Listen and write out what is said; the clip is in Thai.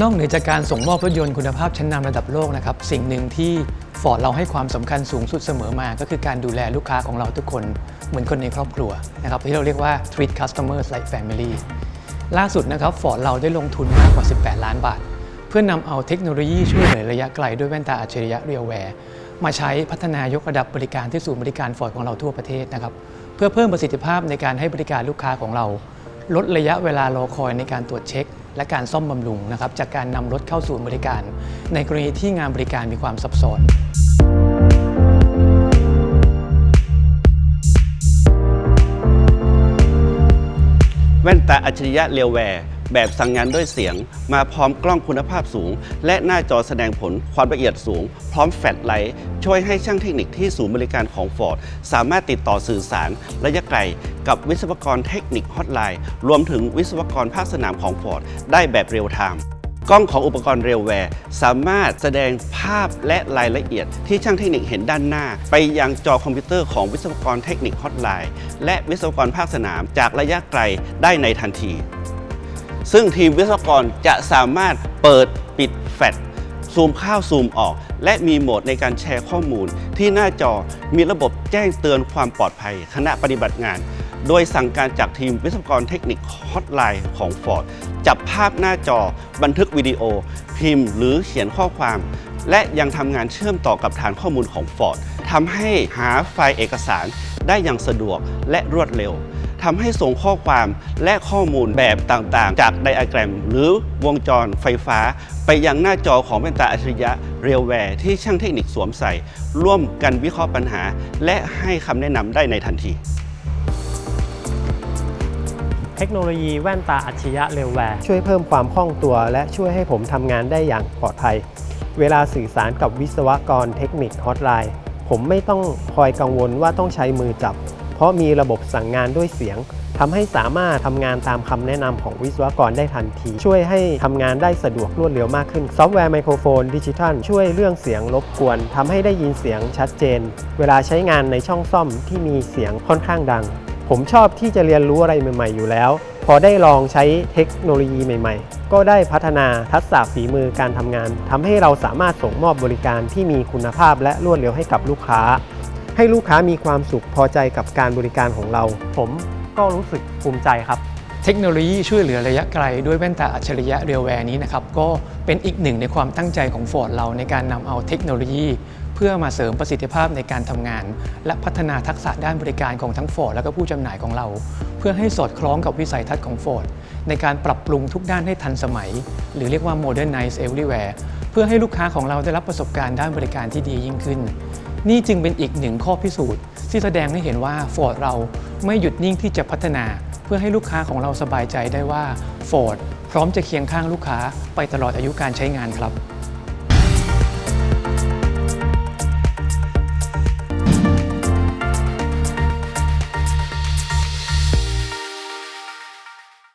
นอกเหนือจากการส่งมอบรถยนต์คุณภาพชั้นนำระดับโลกนะครับสิ่งหนึ่งที่ฟอร์ดเราให้ความสำคัญสูงสุดเสมอมา ก็คือการดูแลลูกค้าของเราทุกคนเหมือนคนในครอบครัวนะครับที่เราเรียกว่า treat customers like family ล่าสุดนะครับฟอร์ดเราได้ลงทุนมากกว่า 18 ล้านบาท เพื่อนำเอาเทคโนโลยีช่วยเหลือระยะไกลด้วยแว่นตาอัจฉริยะเรียแวร์มาใช้พัฒนายกระดับบริการที่ศูนย์บริการฟอร์ดของเราทั่วประเทศนะครับเพื่อเพิ่มประสิทธิภาพในการให้บริการลูกค้าของเรา ลดระยะเวลารอคอยในการตรวจเช็ค และการซ่อมบำรุงนะครับจากการนำรถเข้าศูนย์บริการ ในกรณีที่งานบริการมีความซับซ้อนแว่นตาอัจฉริยะเรียวแวร์ แบบสั่งงานด้วยเสียง มาพร้อมกล้องคุณภาพสูง และหน้าจอแสดงผลความละเอียดสูง พร้อมแฟลชไลท์ช่วยให้ช่างเทคนิคที่ศูนย์บริการของ Ford สามารถติดต่อสื่อสารระยะไกล กับวิศวกรเทคนิคฮอตไลน์รวมถึงวิศวกรภาคสนามของ Ford ได้แบบเรียลไทม์กล้องของอุปกรณ์เรลแวร์สามารถแสดงภาพและรายละเอียดที่ช่างเทคนิคเห็นด้านหน้า ไปยังจอคอมพิวเตอร์ของวิศวกรเทคนิคฮอตไลน์และวิศวกรภาคสนามจากระยะไกลได้ในทันที ซึ่งทีมวิศวกรจะสามารถเปิดปิดแฟลชซูมเข้าซูมออก และมีโหมดในการแชร์ข้อมูล ที่หน้าจอมีระบบแจ้งเตือนความปลอดภัยขณะปฏิบัติงาน โดยสั่งการจากทีมวิศวกรเทคนิคฮอตไลน์ของ Ford จับภาพหน้าจอ บันทึกวิดีโอ พิมพ์ หรือเขียนข้อความ และยังทำงานเชื่อมต่อกับฐานข้อมูลของ Ford ทำให้หาไฟล์เอกสารได้อย่างสะดวกและรวดเร็ว ทำให้ส่งข้อความและข้อมูลแบบต่างๆ จากไดอะแกรม หรือวงจรไฟฟ้า ไปยังหน้าจอของแว่นตาอัจฉริยะเรียลแวร์ที่ช่างเทคนิคสวมใส่ ร่วมกันวิเคราะห์ปัญหา และให้คำแนะนำได้ในทันที เทคโนโลยีแว่นตาอัจฉริยะเรลแวร์ช่วยเพิ่มความคล่องตัว และช่วยให้ผมทำงานได้อย่างปลอดภัย เวลาสื่อสารกับวิศวกรเทคนิคฮอตไลน์ผมไม่ต้องคอยกังวลว่าต้องใช้มือจับ เพราะมีระบบสั่งงานด้วยเสียงทำให้สามารถทำงานตามคำแนะนำของวิศวกรได้ทันที ช่วยให้ทำงานได้สะดวกรวดเร็วมากขึ้น ซอฟต์แวร์ไมโครโฟนดิจิทัลช่วยเรื่องเสียงรบกวนทำให้ได้ยินเสียงชัดเจน เวลาใช้งานในช่องซ่อมที่มีเสียงค่อนข้างดัง ผมชอบที่จะเรียนรู้อะไรใหม่ ๆ อยู่แล้ว พอได้ลองใช้เทคโนโลยีใหม่ ๆ ก็ได้พัฒนาทักษะฝีมือการทำงานทำให้เราสามารถส่งมอบบริการที่มีคุณภาพและรวดเร็วให้กับลูกค้า ให้ลูกค้ามีความสุขพอใจกับการบริการของเรา ผมก็รู้สึกภูมิใจครับเทคโนโลยีช่วยเหลือระยะไกลด้วยแว่นตาอัจฉริยะเรียวแวร์นี้นะครับก็เป็นอีกหนึ่งในความตั้งใจของ Ford เราในการนำเอาเทคโนโลยี เพื่อมาเสริมประสิทธิภาพในการทำงาน และพัฒนาทักษะด้านบริการของทั้ง Ford และก็ผู้จำหน่ายของเรา เพื่อให้สอดคล้องกับวิสัยทัศน์ของ Ford ในการปรับปรุงทุกด้านให้ทันสมัย หรือเรียกว่า modernize everywhere เพื่อให้ลูกค้าของเราได้รับประสบการณ์ด้านบริการที่ดียิ่งขึ้น นี่จึงเป็นอีกหนึ่งข้อพิสูจน์ ที่แสดงให้เห็นว่า Ford เราไม่หยุดนิ่งที่จะพัฒนา เพื่อให้ลูกค้าของเราสบายใจได้ว่า Ford พร้อมจะเคียงข้างลูกค้าไปตลอดอายุการใช้งานครับ